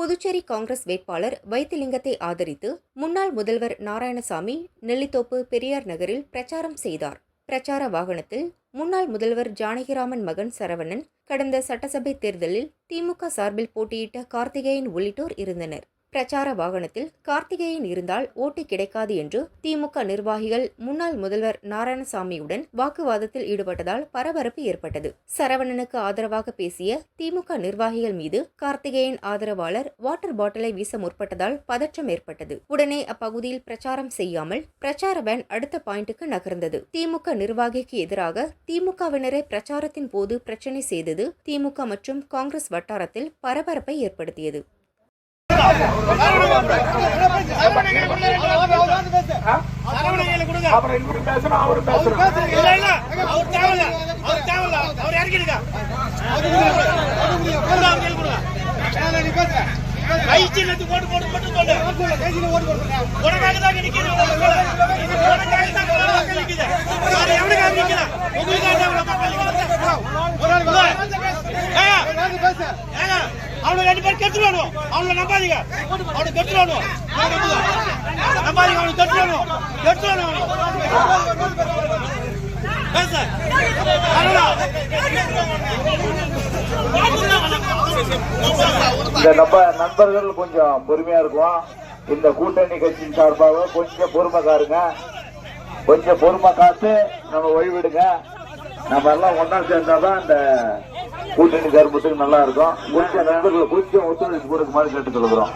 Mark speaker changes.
Speaker 1: புதுச்சேரி காங்கிரஸ் வேட்பாளர் வைத்திலிங்கத்தை ஆதரித்து முன்னாள் முதல்வர் நாராயணசாமி நெல்லித்தோப்பு பெரியார் நகரில் பிரச்சாரம் செய்தார். பிரச்சார வாகனத்தில் முன்னாள் முதல்வர் ஜானகிராமன் மகன் சரவணன் கடந்த சட்டசபை தேர்தலில் திமுக சார்பில் போட்டியிட்ட கார்த்திகேயன் உள்ளிட்டோர் இருந்தனர். பிரச்சார வாகனத்தில் கார்த்திகேயன் இருந்தால் ஓட்டு கிடைக்காது என்று திமுக நிர்வாகிகள் முன்னாள் முதல்வர் நாராயணசாமியுடன் வாக்குவாதத்தில் ஈடுபட்டதால் பரபரப்பு ஏற்பட்டது. சரவணனுக்கு ஆதரவாக பேசிய திமுக நிர்வாகிகள் மீது கார்த்திகேயன் ஆதரவாளர் வாட்டர் பாட்டிலை வீச முற்பட்டதால் பதற்றம் ஏற்பட்டது. உடனே அப்பகுதியில் பிரச்சாரம் செய்யாமல் பிரச்சார வேன் அடுத்த பாயிண்ட்டுக்கு நகர்ந்தது. திமுக நிர்வாகிக்கு எதிராக திமுகவினரை பிரச்சாரத்தின் போது பிரச்சனை செய்தது திமுக மற்றும் காங்கிரஸ் வட்டாரத்தில் பரபரப்பை ஏற்படுத்தியது.
Speaker 2: சரவணகையில
Speaker 3: பேசணும் அவரு பேசணும்
Speaker 2: இல்ல, இல்ல, அவர் தேவையில்ல. அவர் தேவையில்ல. அவர் கை சின்னத்துக்கு ஓட்டு போட்டு மட்டும் சொல்லு. உனக்காக தான் இங்க உனக்காக தான் அவனுக்கு ரெண்டு பேரும் கெட்டுருவானு அவனை நம்பாதீங்க. அவனுக்கு கெட்டுருவானு நம்பாதீங்க அவனுக்கு கெட்டுருவானு கெட்டுருவானு
Speaker 3: இந்த நம்ம நண்பர்கள் கொஞ்சம் பொறுமையா இருக்கும். இந்த கூட்டணி கட்சியின் சார்பாக கொஞ்சம் பொறுமை காருங்க. கொஞ்சம் பொறுமை காத்து நம்ம வழிவிடுங்க நம்ம எல்லாம் ஒன்னா சேர்ந்தாதான் இந்த கூட்டணி கருமத்துக்கு நல்லா இருக்கும். கொஞ்சம் நண்பர்கள் கொஞ்சம் ஒத்துழைப்பு கொடுக்குமாறு கேட்டுக்கொள்கிறோம்